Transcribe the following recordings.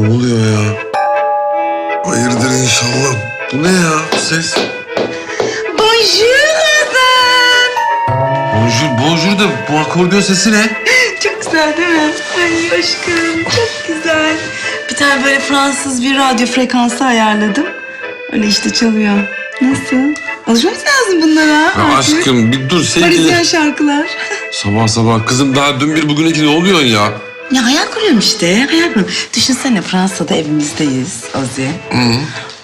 Ne oluyor ya? Hayırdır inşallah. Bu ne ya ses? Bonjour adam. Bonjour, bonjour da bu akordeon sesi ne? Çok güzel değil mi? Ay aşkım çok güzel. Bir tane böyle Fransız bir radyo frekansı ayarladım. Öyle işte çalıyor. Nasıl? Alışmak lazım bunlara. Ya aşkım bir dur sevgili. Parisyen şarkılar. Sabah sabah kızım daha dün bir bugün iki ne oluyorsun ya? Ya hayal kuruyorum işte. Hayal kuruyorum. Düşünsene Fransa'da evimizdeyiz Ozi.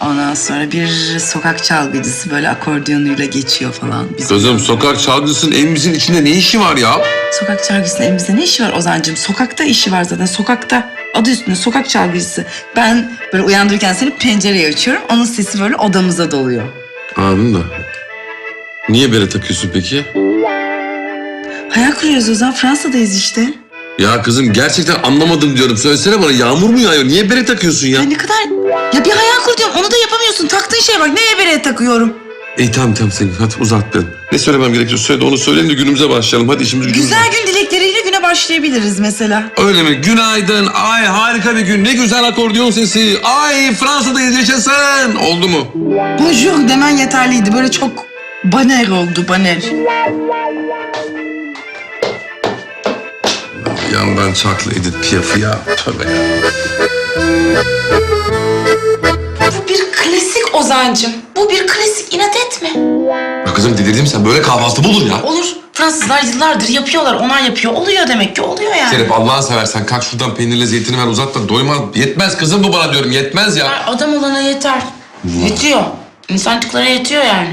Ondan sonra bir sokak çalgıcısı böyle akordiyonuyla geçiyor falan. Biz Kızım sokak çalgısının evimizin içinde ne işi var ya? Sokak çalgıcısının evimizde ne işi var Ozan'cığım? Sokakta işi var zaten. Sokakta. Adı üstünde sokak çalgıcısı. Ben böyle uyandırırken seni pencereyi açıyorum. Onun sesi böyle odamıza doluyor. Anladım da. Niye bere takıyorsun peki? Hayal kuruyoruz Ozan. Fransa'dayız işte. Ya kızım gerçekten anlamadım diyorum. Söylesene bana yağmur mu yağıyor? Niye bere takıyorsun ya? Ya ne kadar... Ya bir hayal kur diyorum. Onu da yapamıyorsun. Taktığın şeye bak. Neye bereye takıyorum? İyi tamam tamam sen hadi uzatmayalım. Ne söylemem gerekiyor söyle onu söyleyin de günümüze başlayalım. Hadi işimiz gücümüz Güzel gün dilekleriyle güne başlayabiliriz mesela. Öyle mi? Günaydın. Ay harika bir gün. Ne güzel akordeon sesi. Ay Fransa'dayız yaşasın. Oldu mu? Bonjour demen yeterliydi. Böyle çok baner oldu baner. Yandan çaklı Edith Piaf'ı ya. Tövbe ya. Bu bir klasik Ozancım. Bu bir klasik inat etme. Ya kızım delirdin mi sen? Böyle kahvaltı mı olur ya? Olur. Fransızlar yıllardır yapıyorlar. Onlar yapıyor. Oluyor demek ki. Oluyor yani. Serap Allah'ını seversen kalk şuradan peynirle zeytini ver uzat da doymaz. Yetmez kızım bu bana diyorum yetmez ya. Adam olana yeter. Yetiyor. İnsancıklara yetiyor yani.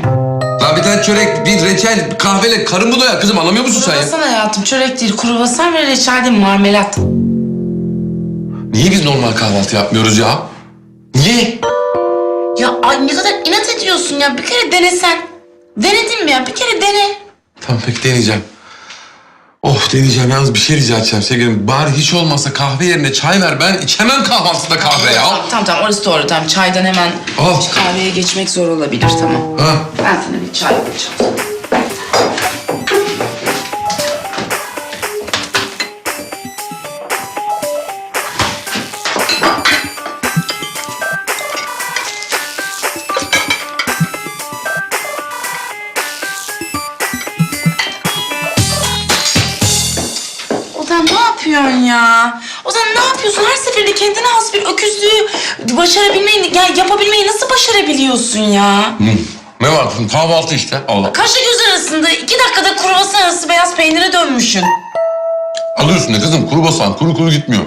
Daha bir tane çörek, bir reçel, bir kahveyle karın mı doyar kızım anlamıyor musun sen ya? Kruvasan hayatım. Çörek değil. Kruvasan ve reçel değil. Marmelat. Niye biz normal kahvaltı yapmıyoruz ya? Niye? Ya ay ne kadar inat ediyorsun ya. Bir kere denesen. Denedin mi ya? Bir kere dene. Tamam peki deneyeceğim. Deneyeceğim yalnız bir şey rica edeceğim sevgilim. Bari hiç olmazsa kahve yerine çay ver. Ben içemem kahvaltıda kahve ya. Tamam tamam, tamam orası doğru. Tamam çaydan hemen Al. kahveye geçmek zor olabilir. Tamam. Ha? Ben sana bir çay yapacağım. Yapıyorsun ya? Ozan ne yapıyorsun? Her seferinde kendine has bir öküzlüğü başarabilmeyi, yani yapabilmeyi nasıl başarabiliyorsun ya? Hı. Ne var kızım kahvaltı işte. Allah. Kaşla göz arasında iki dakikada kruvasan arası beyaz peynire dönmüşsün. Alıyorsun ne kızım kuru basan kuru kuru gitmiyor.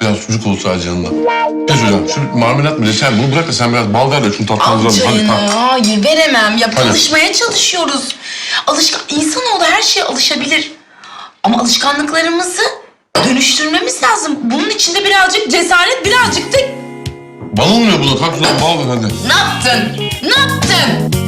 Biraz sucuk olsa yanında. Ne söyleyeceğim şu marmelat mı reçel bunu bırak da sen biraz bal ver de şunu Al tatlandıralım. Hadi çayını. kalk. Hayır veremem. Ya Hadi. alışmaya çalışıyoruz. Alışkan, insanoğlu her şeye alışabilir. Ama alışkanlıklarımızı dönüştürmemiz lazım. Bunun içinde birazcık cesaret, birazcık da... Bal olmuyor buna kalk şuradan ver hadi. Ne yaptın? Ne yaptın?